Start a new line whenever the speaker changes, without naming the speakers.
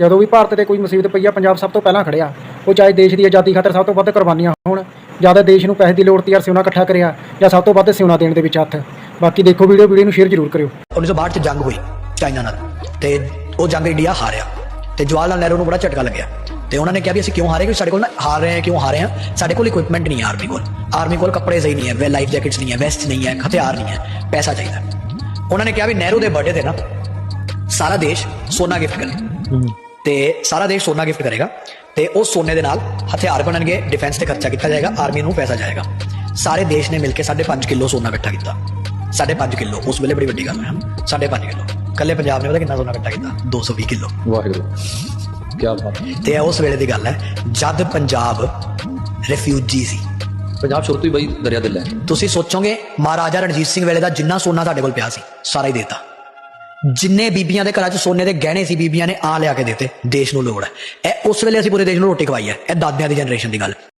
ਜਦੋਂ ਵੀ ਭਾਰਤ ਤੇ ਕੋਈ ਮੁਸੀਬਤ ਪਈ ਆ ਪੰਜਾਬ ਸਭ ਤੋਂ ਪਹਿਲਾਂ ਖੜਿਆ। ਉਹ ਚਾਹੇ ਦੇਸ਼ ਦੀ ਆਜ਼ਾਦੀ ਖਾਤਰ ਸਭ ਤੋਂ ਵੱਧ ਕੁਰਬਾਨੀਆਂ ਹੋਣ ਜ਼ਿਆਦਾ ਦੇਸ਼ ਨੂੰ ਪੈਸੇ ਦੀ ਲੋੜ ਤੀ ਯਾਰ ਸਿਉਣਾ ਇਕੱਠਾ ਕਰਿਆ ਜਾਂ ਸਭ ਤੋਂ ਵੱਧ ਸਿਉਣਾ ਦੇਣ ਦੇ ਵਿੱਚ ਹੱਥ। ਬਾਕੀ ਦੇਖੋ ਵੀਡੀਓ ਵੀਡੀਓ ਨੂੰ ਸ਼ੇਅਰ ਜ਼ਰੂਰ ਕਰਿਓ।
1962 ਚ ਜੰਗ ਹੋਈ ਚਾਈਨਾ ਨਾਲ ਤੇ ਉਹ ਜੰਗ ਇੰਡੀਆ ਹਾਰਿਆ। ਤੇ ਜਵਾਹਰ ਲਾਲ ਨਹਿਰੂ ਨੂੰ ਬੜਾ ਝਟਕਾ ਲੱਗਿਆ। ਤੇ ਉਹਨਾਂ ਨੇ ਕਿਹਾ ਵੀ ਅਸੀਂ ਕਿਉਂ ਹਾਰੇ ਕਿਉਂਕਿ ਸਾਡੇ ਕੋਲ ਨਾ ਹਾਰ ਰਹੇ ਹਾਂ ਕਿਉਂ ਹਾਰੇ ਹਾਂ? ਸਾਡੇ ਕੋਲ ਇਕਵਿਪਮੈਂਟ ਨਹੀਂ ਹੈ ਆਰਮੀ ਕੋਲ। ਆਰਮੀ ਕੋਲ ਕੱਪੜੇ ਸਹੀ ਨਹੀਂ ਹੈ ਵੇ ਲਾਈਫ ਜੈਕਟਸ ਨਹੀਂ ਹੈ ਵੈਸਟ ਨਹੀਂ ਹੈ ਹਥਿਆਰ ਨਹੀਂ ਹੈ ਪੈਸਾ ਚਾਹੀਦਾ। ਉਹਨਾਂ ਨੇ ਕਿਹਾ ਵੀ ਨਹਿਰੂ ਦੇ ਬਰਥਡੇ ਤੇ ਨਾ ਸਾਰਾ ਦੇਸ਼ ਸੋਨਾ ਗਿਫਟ ਕਰੇ। ਤੇ ਸਾਰਾ ਦੇਸ਼ ਸੋਨਾ ਗਿਫਟ ਕਰੇਗਾ ਤੇ ਉਹ ਸੋਨੇ ਦੇ ਨਾਲ ਹਥਿਆਰ ਬਣਨਗੇ ਡਿਫੈਂਸ ਤੇ ਖਰਚਾ ਕੀਤਾ ਜਾਏਗਾ ਆਰਮੀ ਨੂੰ ਪੈਸਾ ਜਾਏਗਾ। ਸਾਰੇ ਦੇਸ਼ ਨੇ ਮਿਲ ਕੇ 5.5 ਕਿਲੋ ਸੋਨਾ ਇਕੱਠਾ ਕੀਤਾ। 5.5 ਕਿਲੋ ਉਸ ਵੇਲੇ ਬੜੀ ਵੱਡੀ ਗੱਲ ਹੈ 5.5 ਕਿਲੋ। ਕੱਲੇ ਪੰਜਾਬ ਨੇ ਪਤਾ ਕਿੰਨਾ ਸੋਨਾ ਇਕੱਠਾ ਕੀਤਾ? 220 ਕਿਲੋ।
ਵਾਹਿਗੁਰੂ। ਕੀ ਬਾਤ
ਤੇ ਉਸ ਵੇਲੇ ਦੀ ਗੱਲ ਹੈ ਜਦ ਪੰਜਾਬ ਰਿਫਿਊਜੀ ਸੀ।
ਪੰਜਾਬ ਸ਼ੁਰੂ ਤੋਂ ਹੀ ਬਈ ਦਰਿਆ ਦਿਲ ਹੈ
ਤੁਸੀਂ ਸੋਚੋਗੇ ਮਹਾਰਾਜਾ ਰਣਜੀਤ ਸਿੰਘ ਵੇਲੇ ਦਾ ਜਿੰਨਾ ਸੋਨਾ ਤੁਹਾਡੇ ਕੋਲ ਪਿਆ ਸੀ ਸਾਰਾ ਹੀ ਦੇਤਾ। ਜਿੰਨੇ ਬੀਬੀਆਂ ਦੇ ਘਰਾਂ 'ਚ ਸੋਨੇ ਦੇ ਗਹਿਣੇ ਸੀ, ਬੀਬੀਆਂ ਨੇ ਆ ਲਿਆ ਕੇ ਦਿੱਤੇ, ਦੇਸ਼ ਨੂੰ ਲੋੜ ਹੈ। ਇਹ ਉਸ ਵੇਲੇ ਅਸੀਂ ਪੂਰੇ ਦੇਸ਼ ਨੂੰ ਰੋਟੀ ਖਵਾਈ ਹੈ, ਇਹ ਦਾਦਿਆਂ ਦੀ ਜਨਰੇਸ਼ਨ ਦੀ ਗੱਲ।